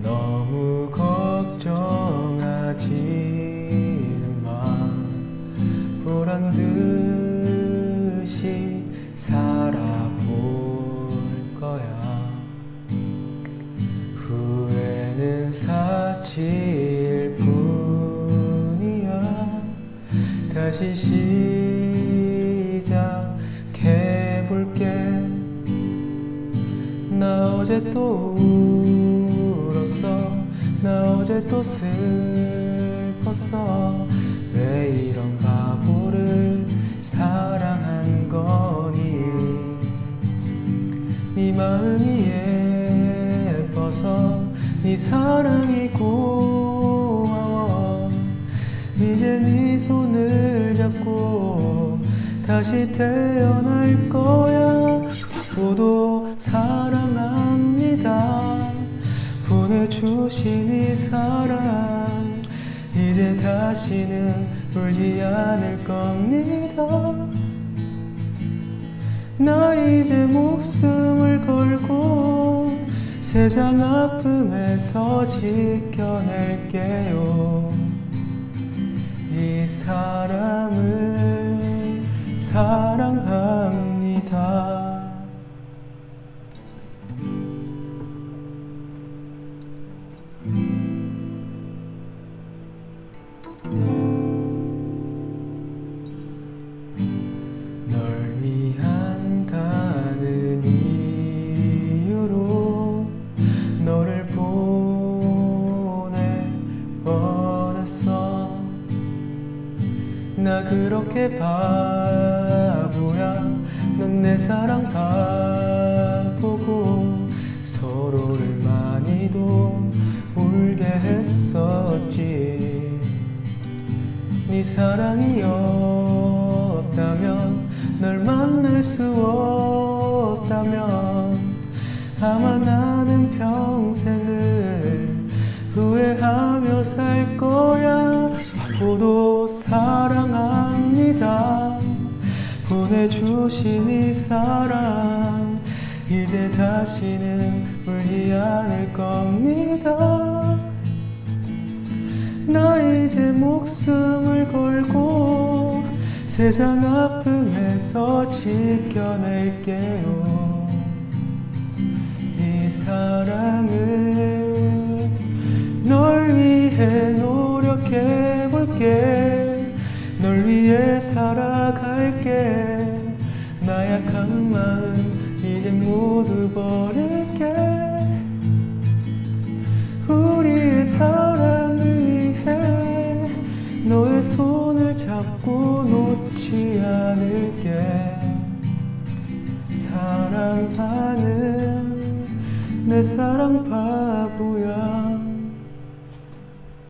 너무 걱정하지는 마. 보란 듯이 살아볼 거야. 후회는 사치일 뿐이야. 다시 시작 나 어제 또 울었어. 나 어제 또 슬펐어. 왜 이런 바보를 사랑한 거니? 네 마음이 예뻐서 네 사랑이 고마워. 이제 네 손을 잡고 다시 태어날 거야 바보도 사랑합니다. 보내주신 이 사랑 이제 다시는 울지 않을 겁니다. 나 이제 목숨을 걸고 세상 아픔에서 지켜낼게요. 이 사람 나 그렇게 바보야. 넌 내 사랑 바보고 서로를 많이도 울게 했었지. 네 사랑이 없다면 널 만날 수 없 주신 이 사랑 이제 다시는 울지 않을 겁니다. 나 이제 목숨을 걸고 세상 아픔에서 지켜낼게요. 이 사랑을 널 위해 노력해볼게. 널 위해 살아갈게 나약한 마음 이제 모두 버릴게. 우리의 사랑을 위해 너의 손을 잡고 놓지 않을게. 사랑하는 내 사랑 바보야